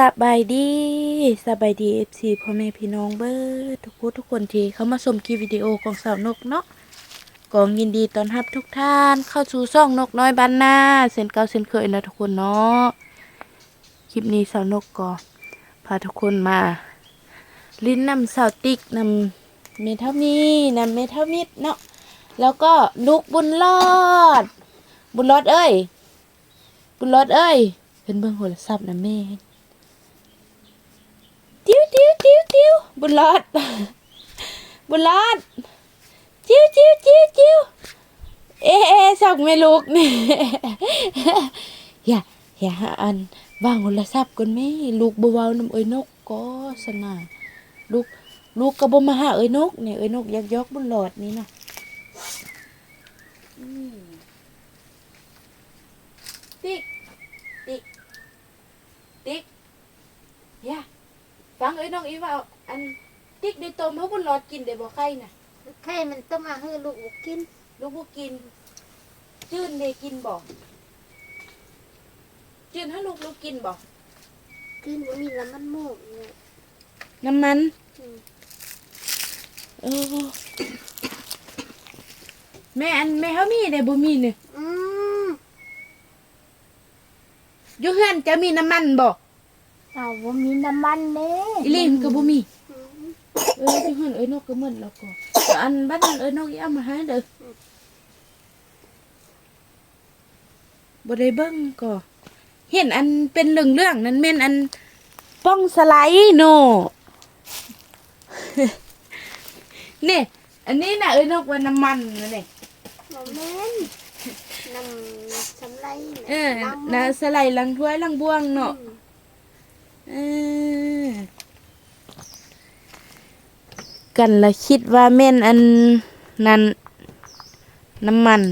สบายดีสบายดีเอฟซีพ่อแม่พี่น้องเบิร์ทุกผู้ทุกคนที่เข้ามาชมคลิปวิดีโอของสาวนกเนาะกองยินดีต้อนรับทุกท่านเข้าสู่ช่องนกน้อยบ้านนาเส้นเก่าเส้นเคยนะทุกคนเนาะคลิปนี้สาวนกก็พาทุกคนมา ลิ้นนำสาวติ๊กนำเมทัลมีนำเมทัลมิดเนาะแล้วก็ลูกบุญรอด บุญรอดเอ้ย บุญรอดเอ้ยเป็นเบิ่งโทรศัพท์นะแม่ ติ้วติ้วติ้วติ้ว บุญรอด บุญรอด จิ้วจิ้วจิ้วจิ้วเอ๊ะเอสักไม่ลูกนี่อย่าอย่าหาอันวางโทรศัพท์ก่อนแม่ลูกบ่เว้าน้ำเอ้ยนกก็สนาลูกลูกก็บ่มาหาเอ้ยนกเนี่ยเอ้ยนกยากยอกบุญรอดนี่นะติ๊กติ๊กติ๊กอย่าฟังเอ้ยน้องอีว่า อาอันติ๊กได้ต้มเขาบุญรอดกินได้บ่ไข่น่ะไข่มันต้องมาให้ลูกกิน ลูกบ่กิน จื้นได้กินบ่จื้นให้ลูกลูกกินบ่กินบ่มีน้ำมันมูกเนี่ยน้ำมันอืมเออแม่อันแม่เฮามีได้บ่มีเนี่ยอืมอยู่เฮือนจะมีน้ำมันบ่เอาบ่มีน้ำมันเด้อีหลีมันก็บ่มีอืม เอออยู่เฮือนเอ้ยนกก็หมดแล้วก็แต่อันบ้านนั้นเอ้ยนกอีเอามาให้เด้อบ่ได้เบิ่งก็ เห็นอันเป็นเหลืองๆนั้นแม่นอันป้องสไลด์โนนี่อันนี้น่ะเอ้ยนกว่าน้ำมันนะนี่บ่แม่นน้ำสำไรเออน้ำน่ะสไลด์ลังถ้วยลังบ่วงเนาะอืมเออ กันละคิดว่าแม่นอันนั้นน้ำมัน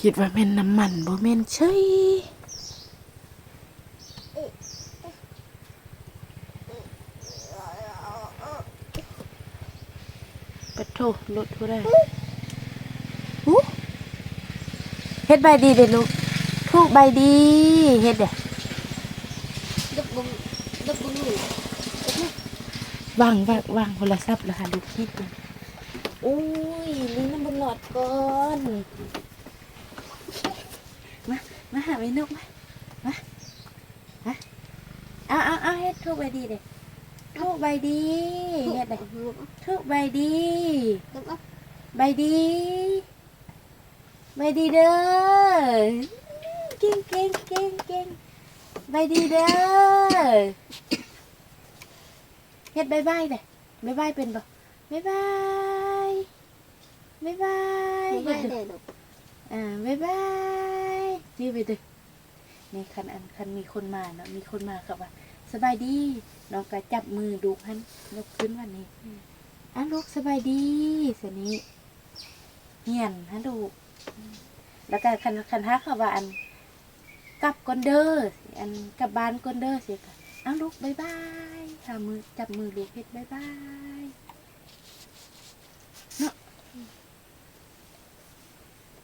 คิดว่าแม่นน้ำมันบ่แม่นใช่ปะโถรถผู้ใดหูเฮ็ดใบดีเด้ลูก ถูกใบดีเฮ็ดเด้ดึกบ่ดึกบ่รู้วางวางวางโทรศัพท์แล้วค่ะลูกคิดดูอุ้ยลิ้นน้ำบนหลอดก่อนมามาหาไอ้นกมามามาเอาเอาเอาเฮ็ดถูกใบดีเด้ถูกใบดีเฮ็ดเด้ลูกถูกใบดีดึกเอาใบดีใบดีเด้อ เก่งเก่งเก่งเก่งใบดีเด้อเฮ็ดบายบายเด้บายบายเป็นบ่บายบายบายบายบ่เฮ็ดได้เอเด้อลูกอ่าบายบายยือไปเด้อในคันอันคันมีคนมาเนาะมีคนมาครับว่า สบายดีน้องก็จับมือดูหันยกขึ้นวันนี้อะลูกสบายดีสนี้เฮียนฮะลูกแล้วก็คันคันฮักเขาว่าอัน กลับก่อนเด้ออันกลับบ้านก่อนเด้อสิค่ะอ้าวลูกบายบายทามือจับมือลูกเฮ็ดบายบายเนาะ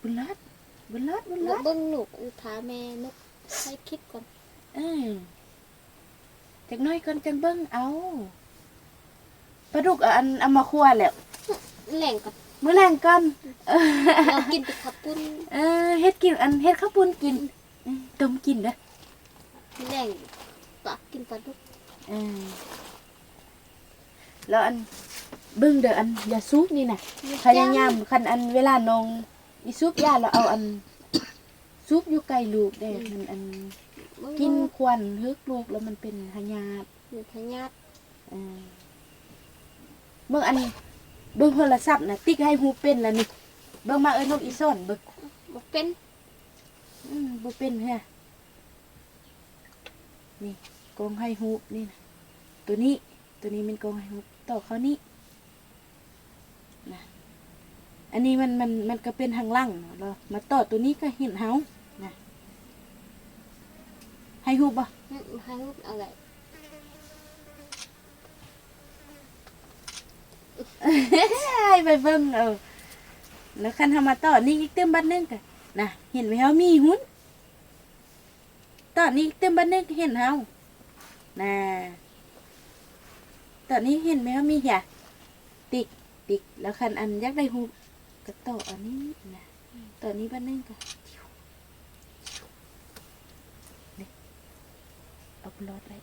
บุญรัดบุญรัดบุญลูรักดเบิ่งลูกถามแม่นกให้คิดก่อนเออจักหน้อยก่อนจังเบิ้งเอาปลาดุกอันเอามาคั่วแล้วแหล่งก่อนมื้อแรงก่อนเออเรากินไปขับปุ้นเออเฮ็ดกินอันเฮ็ดข้าวปุ้นกินเออ ต้มกินเด้อแหล่งปลากินปลาดุกเออแล้วอันเบิ่งเด้ออันยาซุปนี่น่ะพยายามคันอันเวลานองอีซุปยาแล้วเอาอันซุปอยู่ไกลลูกเด้มันอันกินควันฮึกลูกแล้วมันเป็นพยาธิมีพญาติเออเบิ่งอันเบิ่งโทรศัพท์น่ะติ๊กให้ฮูเป็นแล้วนี่เบิ่งมาเอ้ยนกอีซ่อนเบิ่งบ่เป็น อืมบ่เป็นแฮะนี่กองให้ฮูนี่นะตัวนี้ ตัวนี้เป็นกองให้ฮูต่อเขานี่นะอันนี้มันมันมันก็เป็นทางล่างเนาะมาต่อตัวนี้ก็เห็นเฮานะให้ฮูบ่อืมให้ลูกเอาไว้ให้ไปเบิ่งเอาแล้วคันทำมาต่อนี่อีกเติมบัดนึงกัน นะเห็นไหมเฮามีหุ้นตอนนี้เติมบัดนึงเห็นเฮานะตอนนี้เห็นไหมเฮามีอย่าติ๊กติ๊กแล้วคันอันยักได้หูก็ต่ออันนี้นะตอนนี้บัดนึงกันนี่เอาลดไว้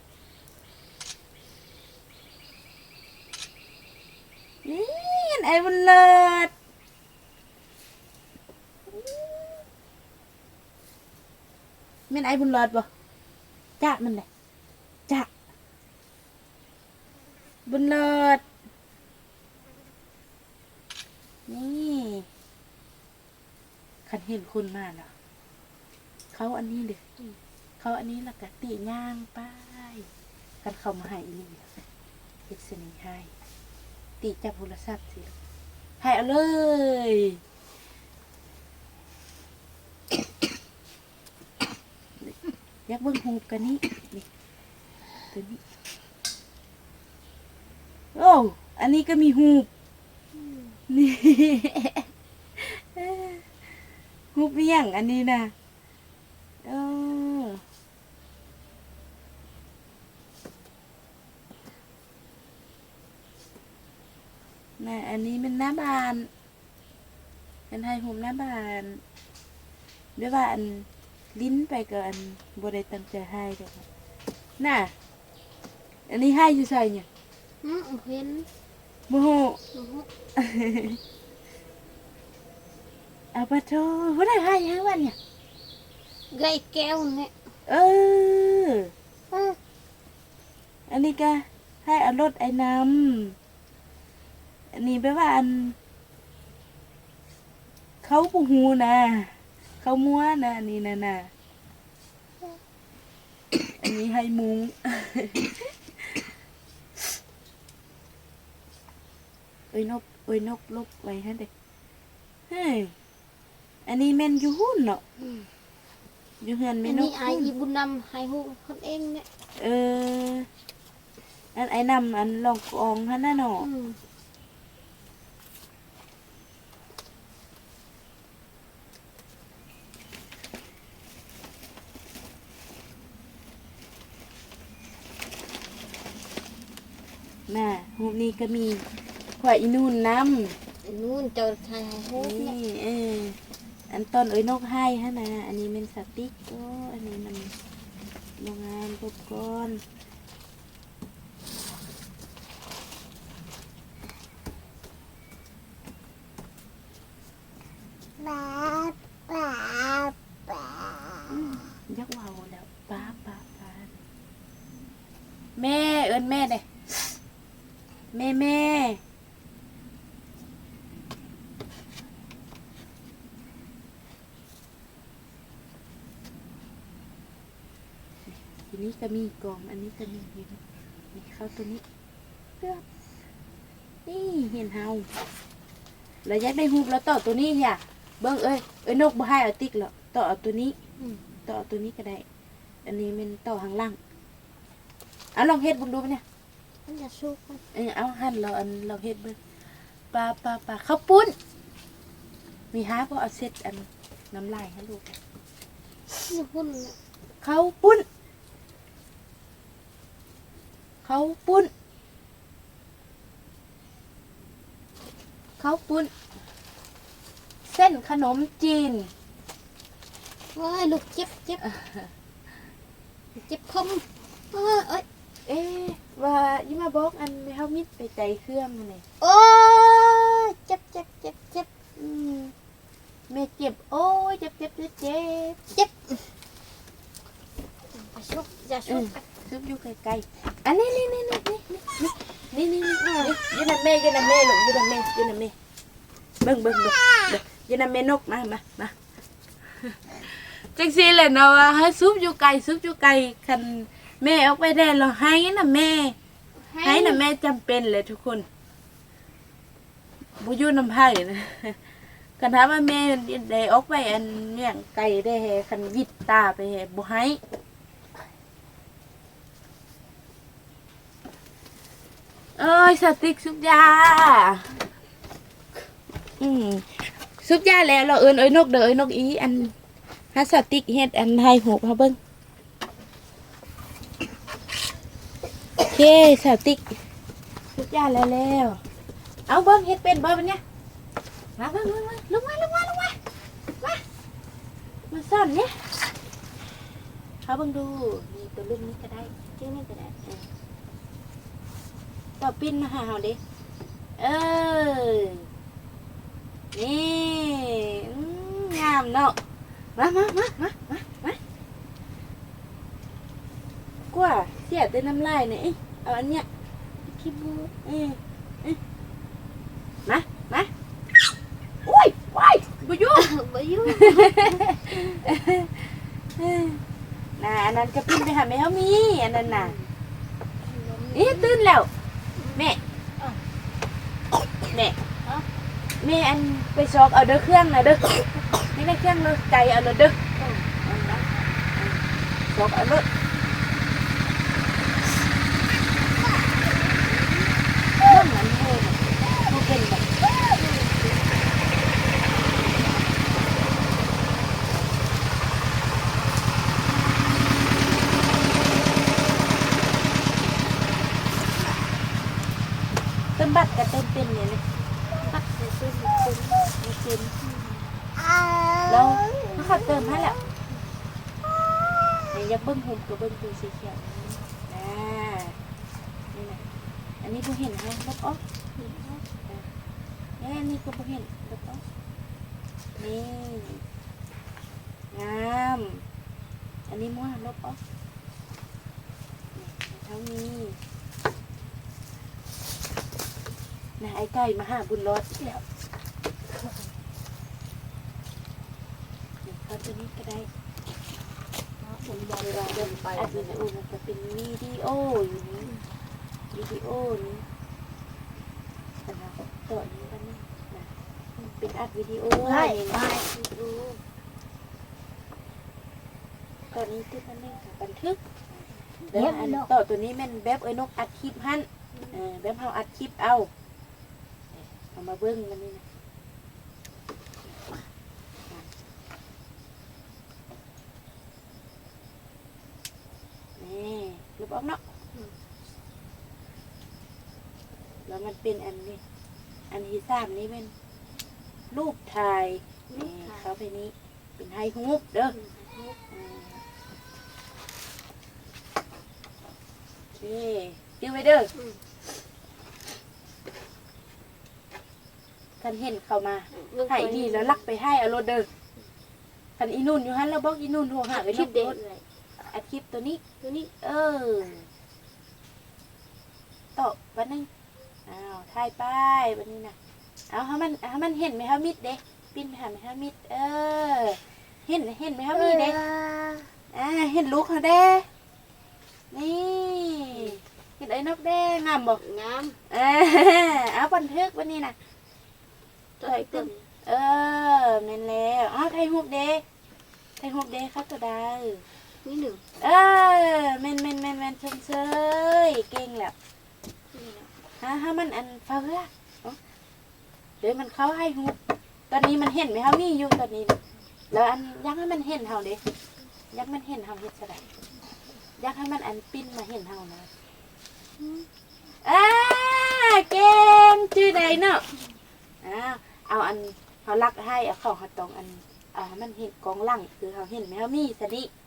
นี่ไอ้บุญเลิศ แม่น ไอ้บุญรอดบ่จ้ามันเลยจ้าบุญรอดนี่คันเห็นคุณมาเนาะเขาอันนี้เด็กเขาอันนี้ละกะตีย่างไป้ายกันเขามาให้อีนี่เฮ็ดสนิให้ตีจับโทรศัพท์สิให้เอาเลย อยากเบิ่งหูบกันนี่นี่ตัวนี้โอ้อันนี้ก็มีหูบนี่หูบเมี่ยงอันนี้นะเออน่ะอันนี้เป็นหน้าบานเป็นไทยหูบหน้าบานด้วยว่าอัน ลิ้นไปกับอันบได้ตั้งใจให้ดอกน่ะ อันนี้ให้อยู่ใส่เนี่ยอืมเห็นโมโหโอ้โหเอาปะโทบ่ได้ให้ยังวันเนี่ยไก่แก้วเนี่ยเออเอออันนี้ก็ให้เอารถไอ้น้ำ อันนี้แปลว่าอัน เขาปูหูนะเขามัวนะอันนี้นะนะอันนี้ให้มุงเอ้ยนกเอ้ยนกลบไว้ฮะเด็กเฮ้ยอันนี้แม่นอยู่หุ่นเนาะอืมอยู่เฮือนอัแม่นนนี้กไอ้อีบุญนำไอ้หูคนเองเนี่ยเอออันไอ้นำอันลองกองฮะน่ะเนาะ น่ะหูนี้ก็มีหัวอีนู่นน้อันนู่นเจ้าชายไอ้หูำเนี่ยนี่ เออ อันต้นเอ้ยนกให้ฮะนะอันนี้เป็นสติ๊กก็อันนี้มันโรงงานพบก้อนบ้าบ้าบ้ายักเวาวแล้วป้าป้าป้าแม่เอินแม่เด้ แม่แม่ทีนี้ก็มีกล่อง อันนี้ก็มีเห็นนี่เข้าตัวนี้เลือกนี่เห็นเฮาแล้วอยากได้ฮูบแล้วต่อตัวนี้เนี่ยเบิ้งเอ้ยเอ้ยนกบ่ให้เอาติ๊กหรอกต่อเอาตัวนี้อืมต่อเอาตัวนี้ก็ได้ อันนี้เป็นต่อข้างล่างเอาลองเฮ็ดเบุญดูปะเนี่ย มันจะสู้กันเออเอาหั่นเราอันเราเฮ็ดเบิ่งปลาปลาปลาข้าวปุ้น มีหาพอเอาเสร็จอันน้ำลายให้ลูกนี่หุ่นเนี่ยข้าวปุ้นข้าวปุ้นข้าวปุ้น เส้นขนมจีนเฮ้ยลูกเจ็บเจ็บเจ็บคมเอ้ยเอ้ยเอ๊ะ ว่ายี่มาบอกอันไม่เฮามิดไปใจเครื่องมันนี่โอ้ยเจ็บเจ็บเจ็บเจ็บอืมแม่เจ็บโอ้ยเจ็บเจ็บเจ็บเจ็บเจ็บไปชุบอย่าชุบกันซุบอยู่ไกลๆอันนี้นี่นี่นี่นี่นี่นี่นี่นี่ยืนนำแม่ยืนนำแม่ลูกยืนนำแม่ยืนนำแม่เบิ่งเบิ่งเบิ่งเบิ่งยืนนำแม่นกมามามาจังซี่เลยเนาะว่าให้ซุบอยู่ไกลซุบอยู่ไกลคัน แม่ออกไปได้เราให้น่ะแม่ ให้น่ะแม่จำเป็นเลยทุกคนบ่อยู่นำไผนะคันถามว่าแม่ได้ออกไปอันเลี้ยงไก่ได้แฮคันวิดตาไปแฮบ่ให้เอ้ยสติ๊กสุกยา อืมซุปยาแล้วเราเอิ้นเอ้ยนกเด้อเอ้ยนกอีอันฮัสติกเฮ็ดอันไทยหูเฮาเบิ่งโอ เคสาติกซุปยาแล้วแล้ว เอาเบิ่งเฮ็ดเป็นบ่บัดเนี้ยมาเบิ่งเบิ่งเบิ่งลงมาลงมาลงมามามาซ่อนเนี่ยเอาเบิ่งดูนี่ตัวลุ่มนี้ก็ได้ชื่อนี้ก็ได้ต่อปิ้นมาหาเฮาเด้เออนี่งามเนาะมามามามามามา กว่า สียแต่น้ำลายเนี่ยเอ้ยเอาอันเนี้ยคิดบูเอ้ยเอ้ยมามาโอ้ยว้ายบุยุบ่อยู่น่ะอันนั้นก็ปิ้นไปหาแม่เขามีอันนั้นน่ะนี่ตื่นแล้วแม่แม่แม่อันไปซอกเอาเด้อเครื่องนะเด้อไม่ได้เครื่องเลยไก่เอาเลยเด้อซอกเอาเลยนั่นมันเท่มันเป็นแบบเติมบัตรกับเติมเป็นเนี่ยนะ ปักซื้อซื้อ ไม่เป็นแล้วเขาขับเติมให้แล้ว ยวอยักเบิ้งหุ่มกับเบิ้งตัวสีเขียวนี่อ่านี่นะอันนี้ผู้เห็นไหมลบออกนี่อันนี้ก็ผู้เห็นลบออกนี่งามอันนี้มั่วลบออกนี่เท่านี้นะไอ้ไก่มาหาบุญรอดอีกแล้วเอาตัวนี้ก็ได้ ผมบอกเวลาเดินไปอัดวิดีโอมันจะเป็นวิดีโออยู่นี้วิดีโอนี้นะครับตัวนี้ก็นี่นะมันเป็นอัดวิดีโอไล่ไปนะดูตัวนี้ที่มันนี่ค่ะบันทึกแล้วอันต่อตัวนี้แมันแบบเอ้ยนกอัดคลิปหั่นเออแบบเฮาอัดคลิปเอาเอามาเบิ้งมันนี่นะนี่รูปออก เนาะแล้วมันเป็นอันนี้ อันที่สามนี้เป็นรูปถ่ายนี่เขาไปนี้ เป็นไฮฮูปเด้ออ่าโอเคดิ้วไว้เด้อคันเห็นเข้ามาให้ดีแล้วลักไปให้เอารถเด้อคันอีนุ่นอยู่ฮันแล้วบอกอีนุ่นโทรหาไปคลิปเด็กรถเลย อัดคลิปตัวนี้ตัวนี้ เออต่อวันนึงอ้าวถ่ายป้ายวันนี้นะเอาให้มันให้มันเห็นไหมคะมิดเด้ปิ้นไปหาไหมคะมิด เออ เห็นเห็นไหมคะมีเด้อ่าเห็นลูกเขาเด้นี่เห็นไอ้นกเด้งามบอกงามเออเอาบันทึกวันนี้นะตัวตึงเออแม่นแล้วอ้าวไทยฮูบเด้ไทยฮูบเด้ครับตัวใด นี่หนึ่งเออแม่นแม่นแม่นแม่นเชยเชยเก่งแล้วนี่นะฮะฮะมันอันฟ้าเรือเอ้าเดี๋ยวมันเข้าให้ฮูบตอนนี้มันเห็นไหมคะมีอยู่ตอนนี้ แล้วอันอยักให้มันเห็นเฮาเด้อยักมันเห็นเฮาเฮ็ดซะได้อยักให้มันอันปิ้นมาเห็นเฮานะอ่าเก่งชื่อใดเนาะอ้าวเอาอันเฮาลักให้เอาเข้าเฮาตองอันเอาให้มันเห็นกองหลังคือเฮาเห็นไหมเฮามีสนิเ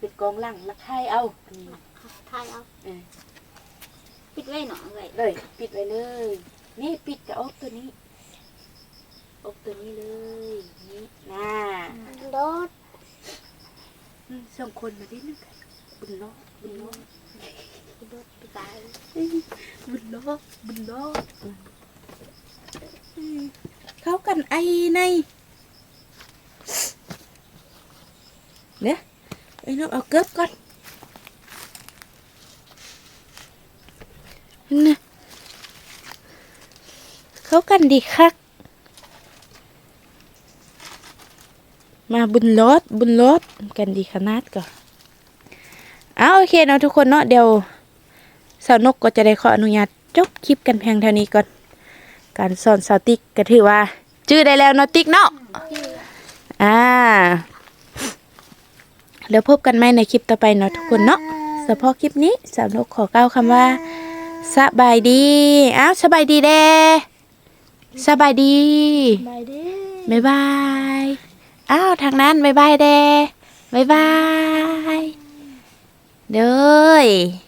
ป็นกองหลังลักให้เอาอันนี้ทายเอาเออปิดไว้หน่อยไว้เลย ปิดไว้เลย นี่ปิดกับอบตัวนี้อบตัวนี้เลยนี่น่ารถอืมส่งคนมาดิหนึงกันบุญล้อบุญล้อรถไปตายบุญล้อบุญล้ออืมเข้ากันไอในเนี่ย ไอ้น้องเอาเกิบก่อนนะเข้ากันดีคัก มาบุญรถบุญรถกันดีขนาดก่อนเอาโอเคเนาะทุกคนเนาะเดี๋ยวสาวนกก็จะได้ขออนุญาตจบคลิปกันเพียงเท่านี้ก่อน การสอนสาวติ๊กก็ถือว่า ชื่อได้แล้วเนาะติ๊กเนาะอ่า แล้วพบกันใหม่ในคลิปต่อไปเนาะทุกคนเนาะเฉพาะคลิปนี้สาวนกขอกล่าวคำว่าสบายดีอ้าวสบายดีเด้สบายดีบายดีบ๊ายบายอ้าวทางนั้นบ๊ายบายเด้บ๊ายบายเด้อ